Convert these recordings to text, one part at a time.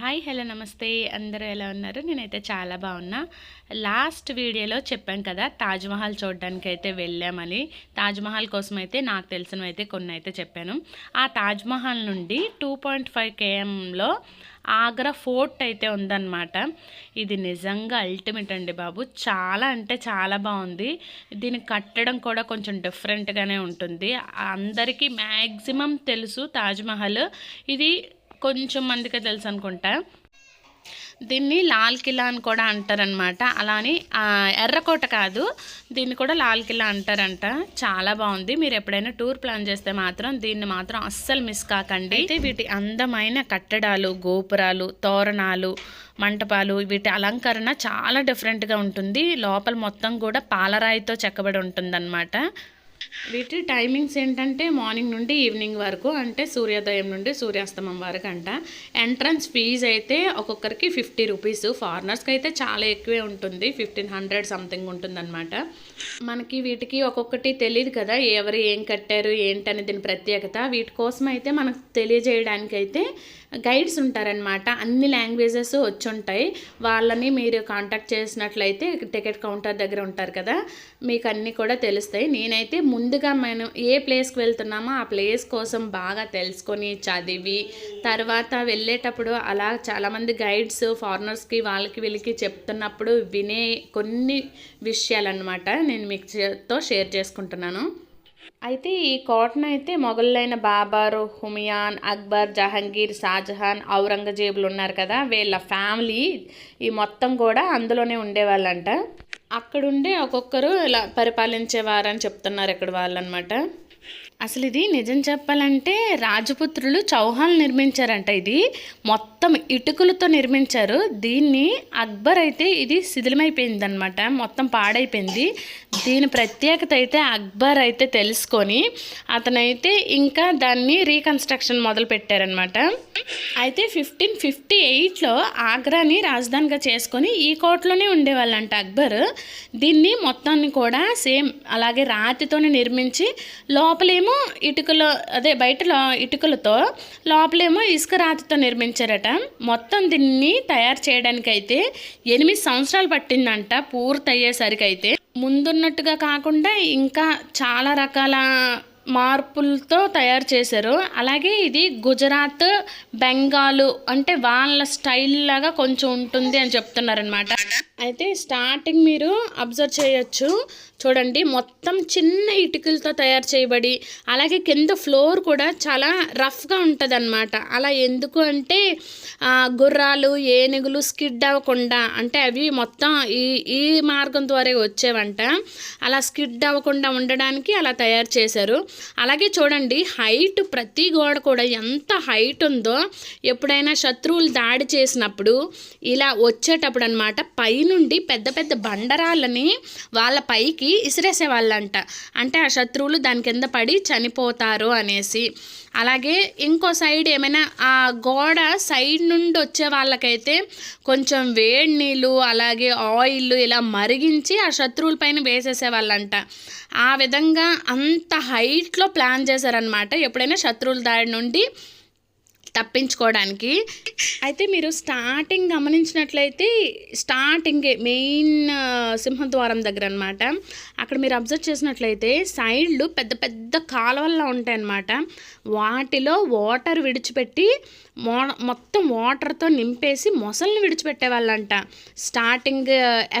Hi hello నమస్తే. అందరూ ఎలా ఉన్నారు? నేనైతే చాలా బాగున్నా. లాస్ట్ వీడియోలో చెప్పాను కదా తాజ్మహల్ చూడడానికి అయితే వెళ్ళామని. తాజ్మహల్ కోసం అయితే నాకు తెలిసినవి అయితే కొన్ని అయితే చెప్పాను. ఆ తాజ్మహల్ నుండి టూ పాయింట్ ఫైవ్ కేఎంలో ఆగ్రా ఫోర్ట్ అయితే ఉందన్నమాట. ఇది నిజంగా అల్టిమేట్ అండి బాబు. చాలా అంటే చాలా బాగుంది. దీన్ని కట్టడం కూడా కొంచెం డిఫరెంట్గానే ఉంటుంది. అందరికీ మ్యాక్సిమం తెలుసు తాజ్మహల్ ఇది కొంచెం మందికి తెలుసు అనుకుంటా. దీన్ని లాల్ కిలా అని కూడా అంటారనమాట అలానే ఎర్రకోట కాదు దీన్ని కూడా లాల్ కిలా అంటారంట. చాలా బాగుంది. మీరు ఎప్పుడైనా టూర్ ప్లాన్ చేస్తే మాత్రం దీన్ని మాత్రం అస్సలు మిస్ కాకండి. అయితే వీటి అందమైన కట్టడాలు గోపురాలు తోరణాలు మంటపాలు వీటి అలంకరణ చాలా డిఫరెంట్గా ఉంటుంది. లోపల మొత్తం కూడా పాలరాయితో చెక్కబడి ఉంటుందన్నమాట. వీటి టైమింగ్స్ ఏంటంటే మార్నింగ్ నుండి ఈవినింగ్ వరకు అంటే సూర్యోదయం నుండి సూర్యాస్తమం వరకు అంట ఎంట్రన్స్ ఫీజు అయితే ఒక్కొక్కరికి ఫిఫ్టీ రూపీస్. ఫారినర్స్కి అయితే చాలా ఎక్కువే ఉంటుంది. ఫిఫ్టీన్ హండ్రెడ్ సంథింగ్ ఉంటుందన్నమాట. మనకి వీటికి ఒక్కొక్కటి తెలియదు కదా ఎవరు ఏం కట్టారు ఏంటనే దీని ప్రత్యేకత. వీటి కోసం అయితే మనకు తెలియజేయడానికి అయితే గైడ్స్ ఉంటారనమాట అన్ని లాంగ్వేజెస్ వచ్చి ఉంటాయి వాళ్ళని మీరు కాంటాక్ట్ చేసినట్లయితే టికెట్ కౌంటర్ దగ్గర ఉంటారు కదా మీకు అన్నీ కూడా తెలుస్తాయి. నేనైతే ముందుగా మనం ఏ ప్లేస్కి వెళ్తున్నామో ఆ ప్లేస్ కోసం బాగా తెలుసుకొని చదివి తర్వాత వెళ్ళేటప్పుడు అలా చాలామంది గైడ్స్ ఫారినర్స్కి వాళ్ళకి వీళ్ళకి చెప్తున్నప్పుడు వినే కొన్ని విషయాలన్నమాట నేను మీతో షేర్ చేసుకుంటున్నాను. అయితే ఈ కోటను అయితే మొఘళ్ళైన బాబర్ హుమియాన్ అక్బర్ జహంగీర్ షాజహాన్ ఔరంగజేబులు ఉన్నారు కదా వీళ్ళ ఫ్యామిలీ ఈ మొత్తం కూడా అందులోనే ఉండేవాళ్ళంట. అక్కడుండే ఒక్కొక్కరు ఇలా పరిపాలించేవారని చెప్తున్నారు ఇక్కడ వాళ్ళనమాట అసలు ఇది నిజం చెప్పాలంటే రాజపుత్రులు చౌహాన్ నిర్మించారంట ఇది. మొత్తం ఇటుకలతో నిర్మించారు. దీన్ని అక్బర్ అయితే ఇది శిథిలమైపోయిందనమాట మొత్తం పాడైపోయింది. దీని ప్రత్యేకత అయితే అక్బర్ అయితే తెలుసుకొని అతనైతే ఇంకా దాన్ని రీకన్స్ట్రక్షన్ మొదలుపెట్టారనమాట అయితే ఫిఫ్టీన్ ఫిఫ్టీ ఎయిట్లో ఆగ్రాని రాజధానిగా చేసుకొని ఈ కోటలోనే ఉండేవాళ్ళంట అక్బర్. దీన్ని మొత్తాన్ని కూడా సేమ్ అలాగే రాతితోనే నిర్మించి లో లోపలేమో ఇటుకలు అదే బయట ఇటుకలతో లోపలేమో ఇసుక రాతితో నిర్మించారట. మొత్తం దీన్ని తయారు చేయడానికి అయితే ఎనిమిది సంవత్సరాలు పట్టిందంట పూర్తి అయ్యేసరికి అయితే ముందున్నట్టుగా కాకుండా ఇంకా చాలా రకాల మార్పులతో తయారు చేశారు. అలాగే ఇది గుజరాత్ బెంగాలు అంటే వాళ్ళ స్టైల్ లాగా కొంచెం ఉంటుంది అని చెప్తున్నారనమాట అయితే స్టార్టింగ్ మీరు అబ్జర్వ్ చేయొచ్చు. చూడండి మొత్తం చిన్న ఇటుకలతో తయారు చేయబడి అలాగే కింద ఫ్లోర్ కూడా చాలా రఫ్గా ఉంటుంది అనమాట అలా ఎందుకు అంటే గుర్రాలు ఏనుగులు స్కిడ్ అవ్వకుండా అంటే అవి మొత్తం ఈ ఈ మార్గం ద్వారా వచ్చేవంట. అలా స్కిడ్ అవ్వకుండా ఉండడానికి అలా తయారు చేశారు. అలాగే చూడండి హైట్ ప్రతి గోడ కూడా ఎంత హైట్ ఉందో ఎప్పుడైనా శత్రువులు దాడి చేసినప్పుడు ఇలా వచ్చేటప్పుడు అనమాట పైన పైనుండి పెద్ద పెద్ద బండరాళ్ళని వాళ్ళ పైకి ఇసిరేసేవాళ్ళంట. అంటే ఆ శత్రువులు దాని కింద పడి చనిపోతారు అనేసి. అలాగే ఇంకో సైడ్ ఏమైనా ఆ గోడ సైడ్ నుండి వచ్చే వాళ్ళకైతే కొంచెం వేడి నీళ్ళు అలాగే ఆయిల్ ఇలా మరిగించి ఆ శత్రువుల పైన వేసేసేవాళ్ళంట. ఆ విధంగా అంత హైట్లో ప్లాన్ చేశారనమాట ఎప్పుడైనా శత్రువుల దాడి నుండి తప్పించుకోవడానికి. అయితే మీరు స్టార్టింగ్ గమనించినట్లయితే స్టార్టింగే మెయిన్ సింహద్వారం దగ్గర అనమాట అక్కడ మీరు అబ్జర్వ్ చేసినట్లయితే సైడ్లు పెద్ద పెద్ద కాలువల్లో ఉంటాయన్నమాట. వాటిలో వాటర్ విడిచిపెట్టి మో మొత్తం వాటర్తో నింపేసి మొసల్ని విడిచిపెట్టేవాళ్ళంట. స్టార్టింగ్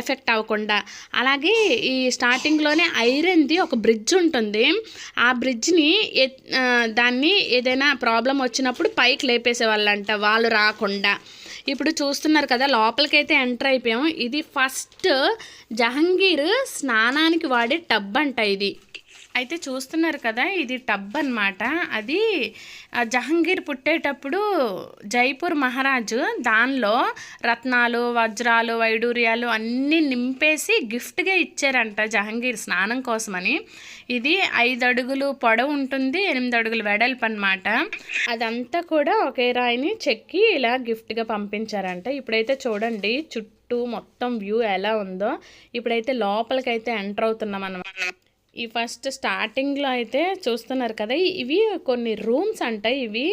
ఎఫెక్ట్ uh, అవ్వకుండా. అలాగే ఈ స్టార్టింగ్లోనే ఐరన్ది ఒక బ్రిడ్జ్ ఉంటుంది. ఆ బ్రిడ్జ్ని దాన్ని ఏదైనా ప్రాబ్లం వచ్చినప్పుడు పైకి లేపేసేవాళ్ళంట వాళ్ళు రాకుండా. ఇప్పుడు చూస్తున్నారు కదా లోపలికైతే ఎంటర్ అయిపోయాం ఇది ఫస్ట్ జహంగీర్ స్నానానికి వాడే టబ్ అంట ఇది. అయితే చూస్తున్నారు కదా ఇది టబ్ అన్నమాట. అది జహంగీర్ పుట్టేటప్పుడు జైపూర్ మహారాజు దానిలో రత్నాలు వజ్రాలు వైడూర్యాలు అన్నీ నింపేసి గిఫ్ట్గా ఇచ్చారంట జహంగీర్ స్నానం కోసమని. ఇది ఐదు అడుగులు పొడవు ఉంటుంది ఎనిమిది అడుగులు వెడల్పు అనమాట అదంతా కూడా ఒకే రాయిని చెక్కి ఇలా గిఫ్ట్గా పంపించారంట. ఇప్పుడైతే చూడండి చుట్టూ మొత్తం వ్యూ ఎలా ఉందో. ఇప్పుడైతే లోపలికైతే ఎంటర్ అవుతున్నాం అనమాట ఈ ఫస్ట్ స్టార్టింగ్లో అయితే చూస్తున్నారు కదా ఇవి కొన్ని రూమ్స్ అంట ఇవి.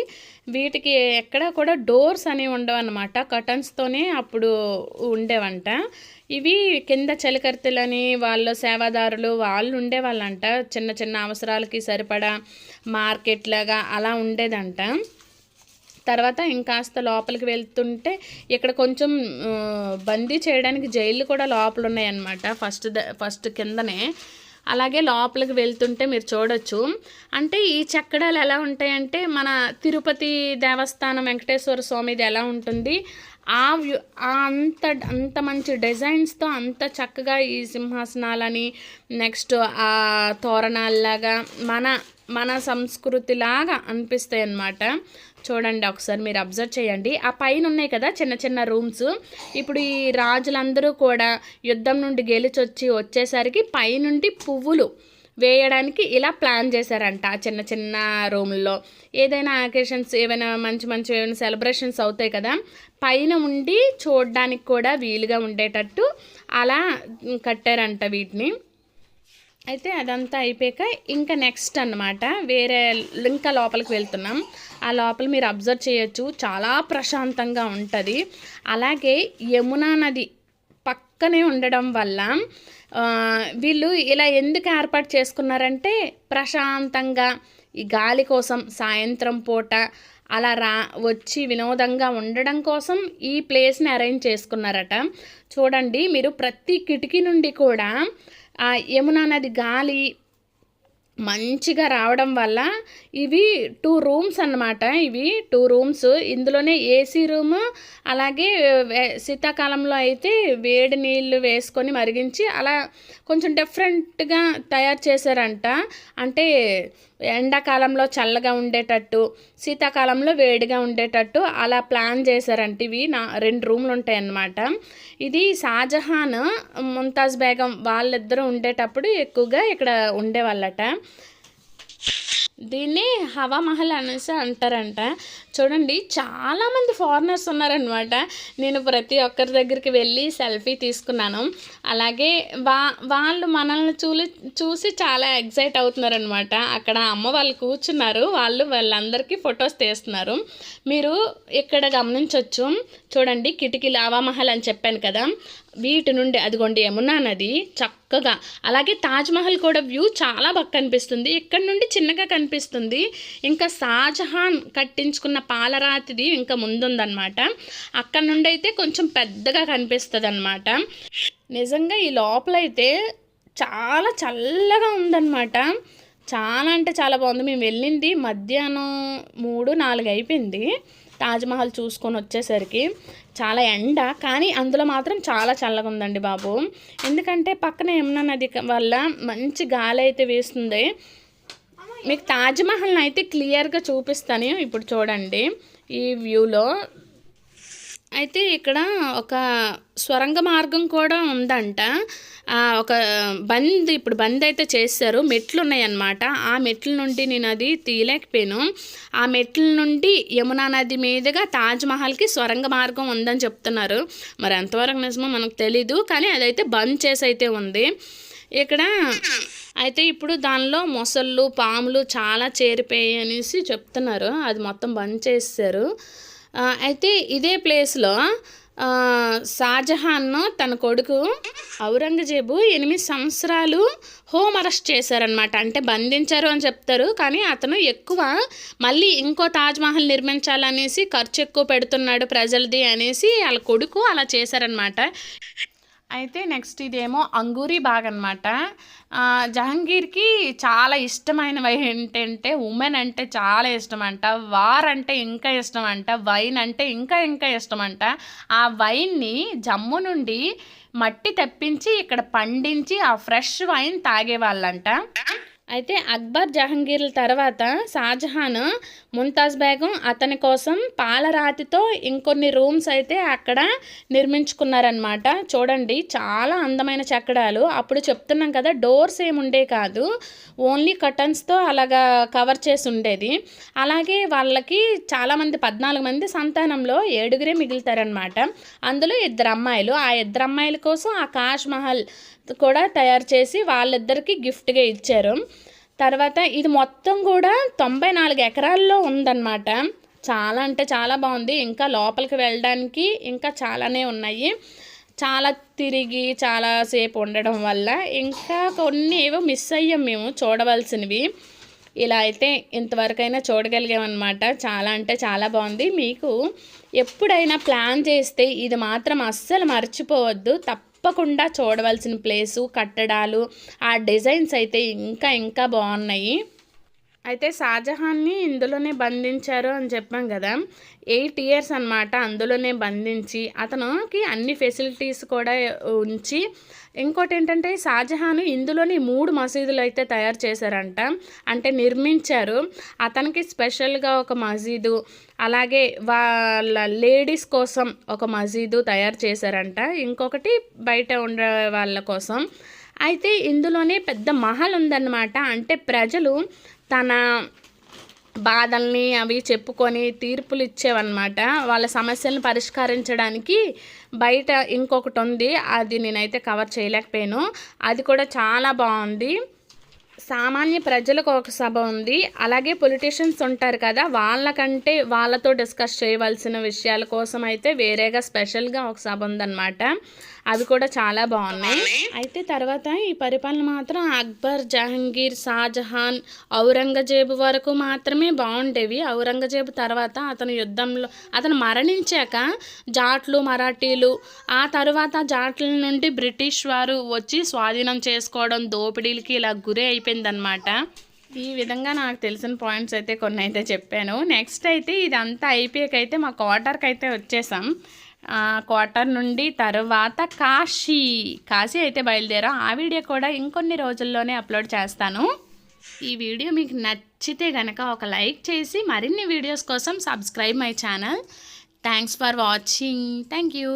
వీటికి ఎక్కడ కూడా డోర్స్ అనేవి ఉండవు అనమాట కటన్స్తోనే అప్పుడు ఉండేవంట. ఇవి కింద చలికర్తెలని వాళ్ళ సేవాదారులు వాళ్ళు ఉండేవాళ్ళంట. చిన్న చిన్న అవసరాలకి సరిపడా మార్కెట్ లాగా అలా ఉండేదంట. తర్వాత ఇంకాస్త లోపలికి వెళ్తుంటే ఇక్కడ కొంచెం బందీ చేయడానికి జైళ్ళు కూడా లోపల ఉన్నాయన్నమాట ఫస్ట్ ద ఫస్ట్ కిందనే. అలాగే లోపలికి వెళ్తుంటే మీరు చూడొచ్చు. అంటే ఈ చక్కడాలు ఎలా ఉంటాయంటే మన తిరుపతి దేవస్థానం వెంకటేశ్వర స్వామిది ఎలా ఉంటుంది? ఆ వ్యూ ఆ అంత అంత మంచి డిజైన్స్తో అంత చక్కగా ఈ సింహాసనాలని నెక్స్ట్ ఆ తోరణాల్లాగా మన మన సంస్కృతిలాగా అనిపిస్తాయి అన్నమాట చూడండి ఒకసారి మీరు అబ్జర్వ్ చేయండి. ఆ పైన ఉన్నాయి కదా చిన్న చిన్న రూమ్స్. ఇప్పుడు ఈ రాజులందరూ కూడా యుద్ధం నుండి గెలిచొచ్చి వచ్చేసరికి పైనుండి పువ్వులు వేయడానికి ఇలా ప్లాన్ చేశారంట ఆ చిన్న చిన్న రూమ్లో. ఏదైనా అకేషన్స్ ఏమైనా మంచి మంచి ఏమైనా సెలబ్రేషన్స్ అవుతాయి కదా పైన ఉండి చూడడానికి కూడా వీలుగా ఉండేటట్టు అలా కట్టారంట వీటిని. అయితే అదంతా అయిపోయాక ఇంకా నెక్స్ట్ అన్నమాట వేరే ఇంకా లోపలికి వెళ్తున్నాం. ఆ లోపల మీరు అబ్జర్వ్ చేయొచ్చు చాలా ప్రశాంతంగా ఉంటుంది. అలాగే యమునా నది పక్కనే ఉండడం వల్ల వీళ్ళు ఇలా ఎందుకు ఏర్పాటు చేసుకున్నారంటే ప్రశాంతంగా ఈ గాలి కోసం సాయంత్రం పూట అలా రా వచ్చి వినోదంగా ఉండడం కోసం ఈ ప్లేస్ని అరేంజ్ చేసుకున్నారట. చూడండి మీరు ప్రతి కిటికీ నుండి కూడా యమునా నది గాలి మంచిగా రావడం వల్ల ఇవి టూ రూమ్స్ అన్నమాట. ఇవి టూ రూమ్స్ ఇందులోనే ఏసీ రూమ్ అలాగే శీతాకాలంలో అయితే వేడి నీళ్ళు వేసుకొని మరిగించి అలా కొంచెం డిఫరెంట్గా తయారు చేశారంట. అంటే ఎండాకాలంలో చల్లగా ఉండేటట్టు శీతాకాలంలో వేడిగా ఉండేటట్టు అలా ప్లాన్ చేశారంట. ఇవి నా రెండు రూమ్లు ఉంటాయి అన్నమాట. ఇది షాజహాన్ ముంతాజ్ బేగం వాళ్ళిద్దరూ ఉండేటప్పుడు ఎక్కువగా ఇక్కడ ఉండేవాళ్ళట. దీన్ని హవా మహల్ అనేసి అంటారంట. చూడండి చాలామంది ఫారినర్స్ ఉన్నారనమాట నేను ప్రతి ఒక్కరి దగ్గరికి వెళ్ళి సెల్ఫీ తీసుకున్నాను. అలాగే వా వాళ్ళు మనల్ని చూలి చూసి చాలా ఎగ్జైట్ అవుతున్నారనమాట అక్కడ అమ్మ వాళ్ళు కూర్చున్నారు. వాళ్ళు వాళ్ళందరికీ ఫొటోస్ తీస్తున్నారు. మీరు ఇక్కడ గమనించవచ్చు చూడండి కిటికీలు హవా మహల్ అని చెప్పాను కదా. వీటి నుండి అదిగోండి యమునా నది చక్కగా అలాగే తాజ్మహల్ కూడా వ్యూ చాలా బాగా కనిపిస్తుంది. ఇక్కడ నుండి చిన్నగా కనిపిస్తుంది. ఇంకా షాజహాన్ కట్టించుకున్న పాలరాతిది ఇంకా ముందుందనమాట అక్కడ నుండి అయితే కొంచెం పెద్దగా కనిపిస్తుంది అనమాట నిజంగా ఈ లోపలైతే చాలా చల్లగా ఉందన్నమాట. చాలా అంటే చాలా బాగుంది. మేము వెళ్ళింది మధ్యాహ్నం మూడు నాలుగు అయిపోయింది. తాజ్మహల్ చూసుకొని వచ్చేసరికి చాలా ఎండ కానీ అందులో మాత్రం చాలా చల్లగా ఉందండి బాబు. ఎందుకంటే పక్కన యమునా నది వల్ల మంచి గాలి అయితే వేస్తుంది. మీకు తాజ్మహల్ని అయితే క్లియర్గా చూపిస్తాను ఇప్పుడు చూడండి ఈ వ్యూలో. అయితే ఇక్కడ ఒక స్వరంగ మార్గం కూడా ఉందంట. ఒక బంద్ ఇప్పుడు బంద్ అయితే చేస్తారు మెట్లు ఉన్నాయన్నమాట. ఆ మెట్ల నుండి నేను అది తీయలేకపోయాను. ఆ మెట్ల నుండి యమునా నది మీదుగా తాజ్మహల్కి స్వరంగ మార్గం ఉందని చెప్తున్నారు. మరి ఎంతవరకు నిజమో మనకు తెలీదు కానీ అదైతే బంద్ చేసి అయితే ఉంది. ఇక్కడ అయితే ఇప్పుడు దానిలో మొసళ్ళు పాములు చాలా చేరిపోయాయి అనేసి చెప్తున్నారు. అది మొత్తం బంద్ చేస్తారు అయితే ఇదే ప్లేస్లో షాజహాన్ను తన కొడుకు ఔరంగజేబు ఎనిమిది సంవత్సరాలు హోమ్ అరెస్ట్ చేశారనమాట అంటే బంధించారు అని చెప్తారు. కానీ అతను ఎక్కువ మళ్ళీ ఇంకో తాజ్మహల్ నిర్మించాలనేసి ఖర్చు ఎక్కువ పెడుతున్నాడు ప్రజలది అనేసి వాళ్ళ కొడుకు అలా చేశారనమాట అయితే నెక్స్ట్ ఇదేమో అంగూరి బాగ్ అనమాట జహంగీర్కి చాలా ఇష్టమైనవి ఏంటంటే ఉమెన్ అంటే చాలా ఇష్టం అంట వార్ అంటే ఇంకా ఇష్టం అంట వైన్ అంటే ఇంకా ఇంకా ఇష్టం అంట ఆ వైన్ని జమ్ము నుండి మట్టి తెప్పించి ఇక్కడ పండించి ఆ ఫ్రెష్ వైన్ తాగేవాళ్ళంట. అయితే అక్బర్ జహంగీర్ల తర్వాత షాజహాన్ ముంతాజ్ బేగం అతని కోసం పాలరాతితో ఇంకొన్ని రూమ్స్ అయితే అక్కడ నిర్మించుకున్నారనమాట చూడండి చాలా అందమైన చక్కడాలు అప్పుడు చెప్తున్నాం కదా డోర్స్ ఏముండే కాదు. ఓన్లీ కటన్స్తో అలాగా కవర్ చేసి ఉండేది. అలాగే వాళ్ళకి చాలామంది పద్నాలుగు మంది సంతానంలో ఏడుగురే మిగులుతారనమాట అందులో ఇద్దరు అమ్మాయిలు. ఆ ఇద్దరు అమ్మాయిల కోసం ఆ కాష్ మహల్ కూడా తయారు చేసి వాళ్ళిద్దరికీ గిఫ్ట్గా ఇచ్చారు. తర్వాత ఇది మొత్తం కూడా తొంభై నాలుగు ఎకరాల్లో ఉందన్నమాట. చాలా అంటే చాలా బాగుంది. ఇంకా లోపలికి వెళ్ళడానికి ఇంకా చాలానే ఉన్నాయి. చాలా తిరిగి చాలాసేపు ఉండడం వల్ల ఇంకా కొన్ని ఏవో మిస్ అయ్యాం మేము చూడవలసినవి. ఇలా అయితే ఇంతవరకైనా చూడగలిగామన్నమాట. చాలా అంటే చాలా బాగుంది. మీకు ఎప్పుడైనా ప్లాన్ చేస్తే ఇది మాత్రం అస్సలు మర్చిపోవద్దు. తప్పకుండా చూడవలసిన ప్లేసు కట్టడాలు ఆ డిజైన్స్ అయితే ఇంకా ఇంకా బాగున్నాయి. అయితే షాజహాన్ని ఇందులోనే బంధించారు అని చెప్పాం కదా. ఎయిట్ ఇయర్స్ అనమాట అందులోనే బంధించి అతనికి అన్ని ఫెసిలిటీస్ కూడా ఉంచి ఇంకోటి ఏంటంటే షాజహాన్ ఇందులోని మూడు మసీదులు అయితే తయారు చేశారంట. అంటే నిర్మించారు. అతనికి స్పెషల్గా ఒక మసీదు అలాగే వాళ్ళ లేడీస్ కోసం ఒక మసీదు తయారు చేశారంట. ఇంకొకటి బయట ఉండే వాళ్ళ కోసం. అయితే ఇందులోనే పెద్ద మహల్ ఉందన్నమాట. అంటే ప్రజలు తన బాధల్ని అవి చెప్పుకొని తీర్పులు ఇచ్చేవన్నమాట. వాళ్ళ సమస్యలను పరిష్కరించడానికి బయట ఇంకొకటి ఉంది. అది నేనైతే కవర్ చేయలేకపోయాను. అది కూడా చాలా బాగుంది. సామాన్య ప్రజలకు ఒక సభ ఉంది. అలాగే పొలిటీషియన్స్ ఉంటారు కదా వాళ్ళకంటే వాళ్ళతో డిస్కస్ చేయవలసిన విషయాల కోసం అయితే వేరేగా స్పెషల్గా ఒక సభ ఉందన్నమాట. అవి కూడా చాలా బాగున్నాయి. అయితే తర్వాత ఈ పరిపాలన మాత్రం అక్బర్ జహంగీర్ షాజహాన్ ఔరంగజేబు వరకు మాత్రమే బాగుండేవి. ఔరంగజేబు తర్వాత అతను యుద్ధంలో అతను మరణించాక జాట్లు మరాఠీలు ఆ తర్వాత జాట్ల నుండి బ్రిటిష్ వారు వచ్చి స్వాధీనం చేసుకోవడం దోపిడీలకి ఇలా గురి అయిపోయిందనమాట ఈ విధంగా నాకు తెలిసిన పాయింట్స్ అయితే కొన్ని అయితే చెప్పాను. నెక్స్ట్ అయితే ఇదంతా అయిపోయాకైతే మా క్వార్టర్కి అయితే వచ్చేసాం. క్వార్టర్ నుండి తర్వాత కాశీ. కాశీ అయితే బయలుదేరాం. ఆ వీడియో కూడా ఇంకొన్ని రోజుల్లోనే అప్లోడ్ చేస్తాను. ఈ వీడియో మీకు నచ్చితే కనుక ఒక లైక్ చేసి మరిన్ని వీడియోస్ కోసం subscribe my channel. Thanks for watching thank you